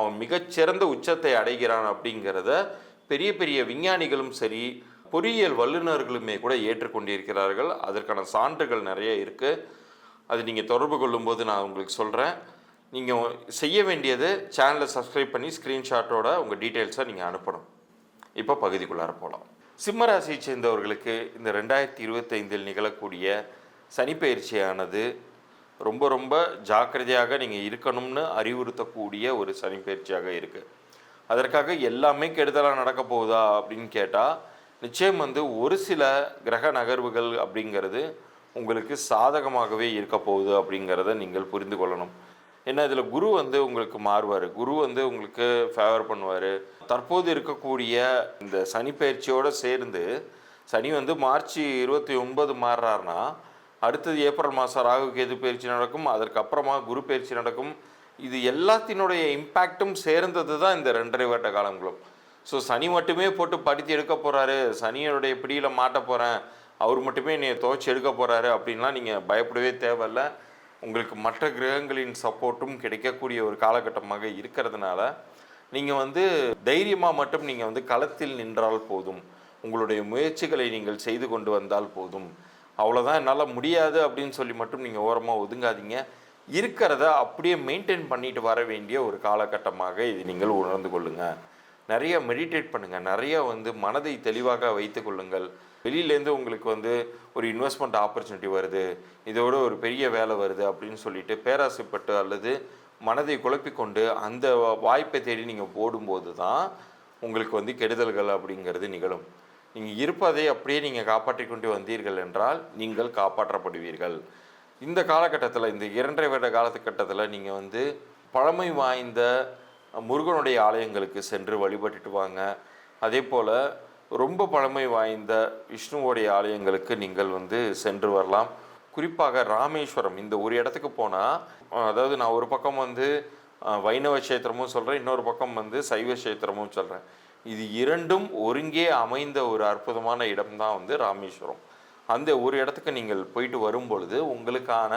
அவன் மிகச்சிறந்த உச்சத்தை அடைகிறான் அப்படிங்கிறத பெரிய பெரிய விஞ்ஞானிகளும் சரி பொறியியல் வல்லுநர்களுமே கூட ஏற்றுக்கொண்டிருக்கிறார்கள். அதற்கான சான்றுகள் நிறைய இருக்குது அது நீங்கள் தொடர்பு கொள்ளும்போது நான் உங்களுக்கு சொல்கிறேன் நீங்கள் செய்ய வேண்டியது சேனலை சப்ஸ்கிரைப் பண்ணி ஸ்க்ரீன்ஷாட்டோட உங்கள் டீட்டெயில்ஸை நீங்கள் அனுப்பணும். இப்போ பகுதிக்குள்ளார போகலாம் சிம்மராசியை சேர்ந்தவர்களுக்கு இந்த ரெண்டாயிரத்தி இருபத்தைந்தில் நிகழக்கூடிய சனிப்பயிற்சியானது ரொம்ப ரொம்ப ஜாக்கிரதையாக நீங்கள் இருக்கணும்னு அறிவுறுத்தக்கூடிய ஒரு சனிப்பெயர்ச்சியாக இருக்குது அதற்காக எல்லாமே கெடுதலாக நடக்க போகுதா அப்படின்னு கேட்டால் நிச்சயம் வந்து ஒரு சில கிரக நகர்வுகள் அப்படிங்கிறது உங்களுக்கு சாதகமாகவே இருக்க போகுது அப்படிங்கிறத நீங்கள் புரிந்து கொள்ளணும். ஏன்னா இதில் குரு வந்து உங்களுக்கு மாறுவார். குரு வந்து உங்களுக்கு ஃபேவர் பண்ணுவார். தற்போது இருக்கக்கூடிய இந்த சனி பயிற்சியோடு சேர்ந்து சனி வந்து மார்ச் இருபத்தி ஒன்பது மாறுறாருனா அடுத்தது ஏப்ரல் மாதம் ராகு கேது பயிற்சி நடக்கும் அதற்கப்புறமா குரு பயிற்சி நடக்கும். இது எல்லாத்தினுடைய இம்பேக்டும் சேர்ந்தது தான் இந்த ரெண்டரை வருட காலங்களும் ஸோ சனி மட்டுமே போட்டு படுத்தி எடுக்க போகிறாரு சனியனுடைய பிடியில் மாட்ட போகிறேன் அவர் மட்டுமே என்னை துவைச்சி எடுக்க போகிறாரு அப்படின்லாம் நீங்கள் பயப்படவே தேவையில்ல. உங்களுக்கு மற்ற கிரகங்களின் சப்போர்ட்டும் கிடைக்கக்கூடிய ஒரு காலகட்டமாக இருக்கிறதுனால நீங்கள் வந்து தைரியமாக மட்டும் நீங்கள் வந்து களத்தில் நின்றால் போதும். உங்களுடைய முயற்சிகளை நீங்கள் செய்து கொண்டு வந்தால் போதும். அவ்வளோதான் என்னால் முடியாது அப்படின்னு சொல்லி மட்டும் நீங்கள் ஓரமாக ஒதுங்காதீங்க. இருக்கிறத அப்படியே மெயின்டைன் பண்ணிட்டு வர வேண்டிய ஒரு காலகட்டமாக இது நீங்கள் உணர்ந்து கொள்ளுங்கள் நிறைய மெடிடேட் பண்ணுங்கள் நிறைய வந்து மனதை தெளிவாக வைத்து கொள்ளுங்கள். வெளியிலேருந்து உங்களுக்கு வந்து ஒரு இன்வெஸ்ட்மெண்ட் ஆப்பர்ச்சுனிட்டி வருது. இதோட ஒரு பெரிய வேலை வருது அப்படின்னு சொல்லிட்டு பேராசைப்பட்டு அல்லது மனதை குழப்பிக்கொண்டு அந்த வாய்ப்பை தேடி நீங்கள் போடும்போது தான் உங்களுக்கு வந்து கெடுதல்கள் அப்படிங்கிறது நிகழும். நீங்கள் இருப்பதை அப்படியே நீங்கள் காப்பாற்றி கொண்டு வந்தீர்கள் என்றால் நீங்கள் காப்பாற்றப்படுவீர்கள். இந்த காலகட்டத்தில் இந்த இரண்டரை வருட காலகட்டத்தில் நீங்கள் வந்து பழமை வாய்ந்த முருகனுடைய ஆலயங்களுக்கு சென்று வழிபட்டுட்டு வாங்க. அதே போல் ரொம்ப பழமை வாய்ந்த விஷ்ணுவோடைய ஆலயங்களுக்கு நீங்கள் வந்து சென்று வரலாம். குறிப்பாக ராமேஸ்வரம் இந்த ஒரு இடத்துக்கு போனால் அதாவது நான் ஒரு பக்கம் வந்து வைணவ கஷேத்திரமும் சொல்கிறேன் இன்னொரு பக்கம் வந்து சைவ கஷேத்திரமும் சொல்கிறேன் இது இரண்டும் ஒருங்கே அமைந்த ஒரு அற்புதமான இடம்தான் வந்து ராமேஸ்வரம். அந்த ஒரு இடத்துக்கு நீங்கள் போயிட்டு வரும் பொழுது உங்களுக்கான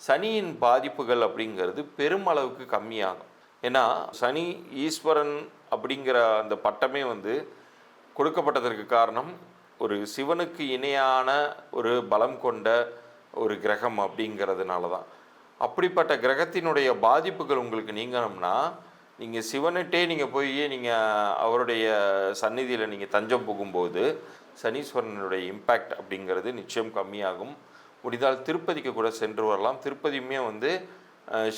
சனியின் பாதிப்புகள் அப்படிங்கிறது பெருமளவுக்கு கம்மியாகும். ஏன்னா சனி ஈஸ்வரன் அப்படிங்கிற அந்த பட்டமே வந்து கொடுக்கப்பட்டதற்கு காரணம் ஒரு சிவனுக்கு இணையான ஒரு பலம் கொண்ட ஒரு கிரகம் அப்படிங்கிறதுனால தான் அப்படிப்பட்ட கிரகத்தினுடைய பாதிப்புகள் உங்களுக்கு நீங்கணும்னா நீங்கள் சிவனிட்டே நீங்கள் போய் நீங்கள் அவருடைய சந்நிதியில் நீங்கள் தஞ்சம் போகும்போது சனீஸ்வரனுடைய இம்பேக்ட் அப்படிங்கிறது நிச்சயம் கம்மியாகும். முடிந்தால் திருப்பதிக்கு கூட சென்று வரலாம். திருப்பதியுமே வந்து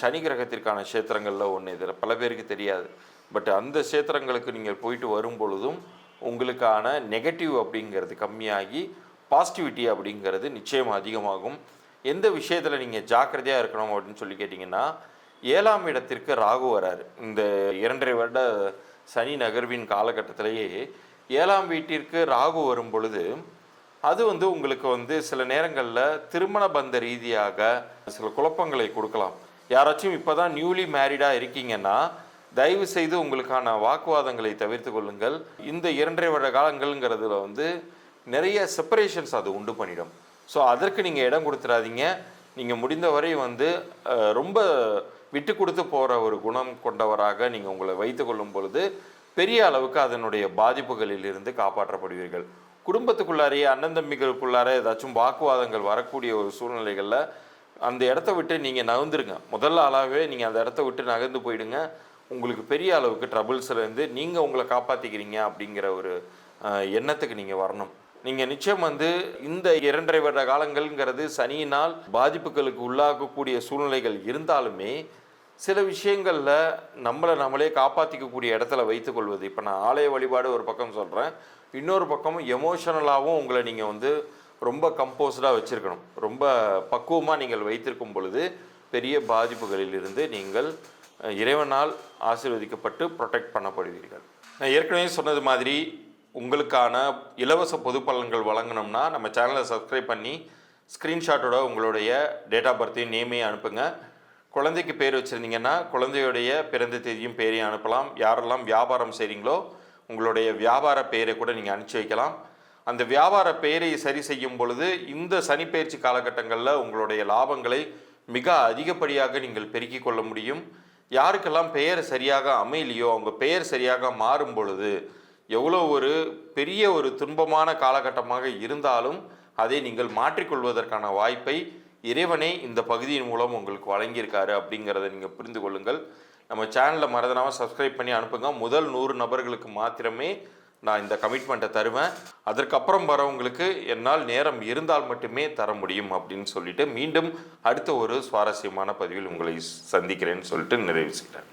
சனி கிரகத்திற்கான க்ஷேத்திரங்களில் ஒன்று இதில் பல பேருக்கு தெரியாது. பட் அந்த க்ஷேத்திரங்களுக்கு நீங்கள் போயிட்டு வரும் பொழுதும் உங்களுக்கான நெகட்டிவ் அப்படிங்கிறது கம்மியாகி பாசிட்டிவிட்டி அப்படிங்கிறது நிச்சயம் அதிகமாகும். எந்த விஷயத்தில் நீங்கள் ஜாக்கிரதையாக இருக்கணும் அப்படின்னு சொல்லி கேட்டிங்கன்னா ஏழாம் இடத்திற்கு ராகு வராரு. இந்த இரண்டரை வருட சனி நகர்வின் காலகட்டத்திலேயே ஏழாம் வீட்டிற்கு ராகு வரும் பொழுது அது வந்து உங்களுக்கு வந்து சில நேரங்களில் திருமண பந்த ரீதியாக சில குழப்பங்களை கொடுக்கலாம். யாராச்சும் இப்போ தான் நியூலி மேரிடாக இருக்கீங்கன்னா தயவு செய்து உங்களுக்கான வாக்குவாதங்களை தவிர்த்து கொள்ளுங்கள். இந்த இரண்டரை வருட காலங்கள்ங்கிறதுல வந்து நிறைய செப்பரேஷன்ஸ் அது உண்டு பண்ணிடும். ஸோ அதற்கு நீங்கள் இடம் கொடுத்துடாதீங்க. நீங்கள் முடிந்தவரை வந்து ரொம்ப விட்டு கொடுத்து போகிற ஒரு குணம் கொண்டவராக நீங்கள் உங்களை வைத்து கொள்ளும் பொழுது பெரிய அளவுக்கு அதனுடைய பாதிப்புகளில் இருந்து காப்பாற்றப்படுவீர்கள். குடும்பத்துக்குள்ளாரையே அண்ணன் தம்பிகளுக்குள்ளார ஏதாச்சும் வாக்குவாதங்கள் வரக்கூடிய ஒரு சூழ்நிலைகளில் அந்த இடத்த விட்டு நீங்கள் நகர்ந்துருங்க. முதல் ஆளாகவே நீங்கள் அந்த இடத்த விட்டு நகர்ந்து போயிடுங்க. உங்களுக்கு பெரிய அளவுக்கு ட்ரபிள்ஸ்லேருந்து நீங்கள் உங்களை காப்பாற்றிக்கிறீங்க அப்படிங்கிற ஒரு எண்ணத்துக்கு நீங்கள் வரணும். நீங்கள் நிச்சயம் வந்து இந்த இரண்டரை வருட காலங்கள்ங்கிறது சனியினால் பாதிப்புகளுக்கு உள்ளாகக்கூடிய சூழ்நிலைகள் இருந்தாலுமே சில விஷயங்களில் நம்மளை நம்மளே காப்பாற்றிக்கக்கூடிய இடத்துல வைத்துக்கொள்வது. இப்போ நான் ஆலய வழிபாடு ஒரு பக்கம் சொல்கிறேன் இன்னொரு பக்கமும் எமோஷனலாகவும் உங்களை நீங்கள் வந்து ரொம்ப கம்போஸ்டாக வச்சுருக்கணும். ரொம்ப பக்குவமாக நீங்கள் வைத்திருக்கும் பொழுது பெரிய பாதிப்புகளில் இருந்து நீங்கள் இறைவனால் ஆசீர்வதிக்கப்பட்டு ப்ரொடெக்ட் பண்ணப்படுவீர்கள். நான் ஏற்கனவே சொன்னது மாதிரி உங்களுக்கான இலவச பொது பலன்கள் வழங்கணும்னா நம்ம சேனலை சப்ஸ்கிரைப் பண்ணி ஸ்க்ரீன்ஷாட்டோட உங்களுடைய டேட் ஆஃப் பர்த்தையும் நேமையும் அனுப்புங்க. குழந்தைக்கு பேர் வச்சுருந்தீங்கன்னா குழந்தையுடைய பிறந்த தேதியும் பேரையும் அனுப்பலாம். யாரெல்லாம் வியாபாரம் செய்கிறீங்களோ உங்களுடைய வியாபார பெயரை கூட நீங்கள் அனுப்பிச்சி வைக்கலாம். அந்த வியாபார பெயரை சரி செய்யும் பொழுது இந்த சனிப்பெயர்ச்சி காலகட்டங்களில் உங்களுடைய லாபங்களை மிக அதிகப்படியாக நீங்கள் பெருக்கிக் கொள்ள முடியும். யாருக்கெல்லாம் பெயர் சரியாக அமையலையோ அவங்க பெயர் சரியாக மாறும் பொழுது எவ்வளோ ஒரு பெரிய ஒரு துன்பமான காலகட்டமாக இருந்தாலும் அதை நீங்கள் மாற்றிக்கொள்வதற்கான வாய்ப்பை இறைவனே இந்த பகுதியின் மூலம் உங்களுக்கு வழங்கியிருக்காரு அப்படிங்கிறத நீங்கள் புரிந்து கொள்ளுங்கள். நம்ம சேனலை மறந்துடாமல் சப்ஸ்கிரைப் பண்ணி அனுப்புங்க. முதல் நூறு நபர்களுக்கு மாத்திரமே நான் இந்த கமிட்மெண்ட்டை தருவேன். அதற்கப்புறம் வரவங்களுக்கு என்னால் நேரம் இருந்தால் மட்டுமே தர முடியும் அப்படின்னு சொல்லிட்டு மீண்டும் அடுத்த ஒரு சுவாரஸ்யமான பதிவில் உங்களை சந்திக்கிறேன்னு சொல்லிட்டு நிறைவு செய்கிறேன்.